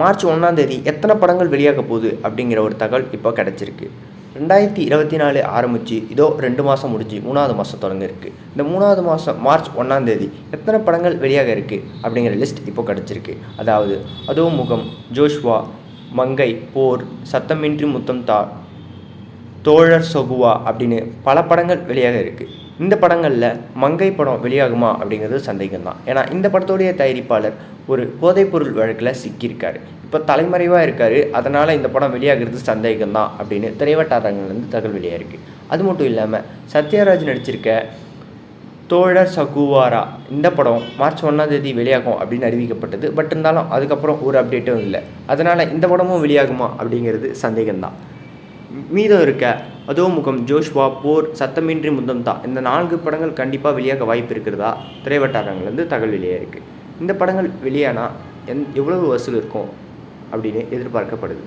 March ஒன்றாம் தேதி எத்தனை படங்கள் வெளியாக போகுது அப்படிங்கிற ஒரு தகவல் இப்போ கிடச்சிருக்கு. ரெண்டாயிரத்தி இருபத்தி நாலு ஆரம்பித்து இதோ ரெண்டு மாதம் முடிஞ்சு மூணாவது மாதம் தொடங்கிருக்கு இந்த மூணாவது மாதம் மார்ச் ஒன்றாம் தேதி எத்தனை படங்கள் வெளியாக இருக்குது அப்படிங்கிற லிஸ்ட் இப்போ கிடச்சிருக்கு. அதாவது அதோ முகம் ஜோஷ்வா மங்கை போர் சத்தமின்றி முத்தம் தா தோழர் சொகுவா அப்படின்னு பல படங்கள் வெளியாக இருக்குது இந்த படங்களில் மங்கை படம் வெளியாகுமா அப்படிங்கிறது சந்தேகம்தான். ஏன்னா இந்த படத்தோடைய தயாரிப்பாளர் ஒரு போதைப்பொருள் வழக்கில் சிக்கியிருக்காரு. இப்போ தலைமறைவாக இருக்கார். அதனால் இந்த படம் வெளியாகிறது சந்தேகம்தான் அப்படின்னு திரைவட்டாரங்கள்லேருந்து தகவல் வெளியாக இருக்குது அது மட்டும் இல்லாமல் சத்யராஜ் நடிச்சிருக்க தோழர் சகுவாரா இந்த படம் மார்ச் ஒன்றாம் தேதி வெளியாகும் அப்படின்னு அறிவிக்கப்பட்டது. பட் இருந்தாலும் அதுக்கப்புறம் ஒரு அப்டேட்டும் இல்லை. அதனால் இந்த படமும் வெளியாகுமா அப்படிங்கிறது சந்தேகம்தான். மீதம் இருக்க அதோ முகம் ஜோஷ்வா போர் சத்தமின்றி முந்தம் தான் இந்த நான்கு படங்கள் கண்டிப்பாக வெளியாக வாய்ப்பு இருக்கிறதா திரைவட்டாரங்கள்லேருந்து தகவல் வெளியாக இருக்குது இந்த படங்கள் வெளியானால் எந் எவ்வளவு வசூல் இருக்கும் அப்படின்னு எதிர்பார்க்கப்படுது.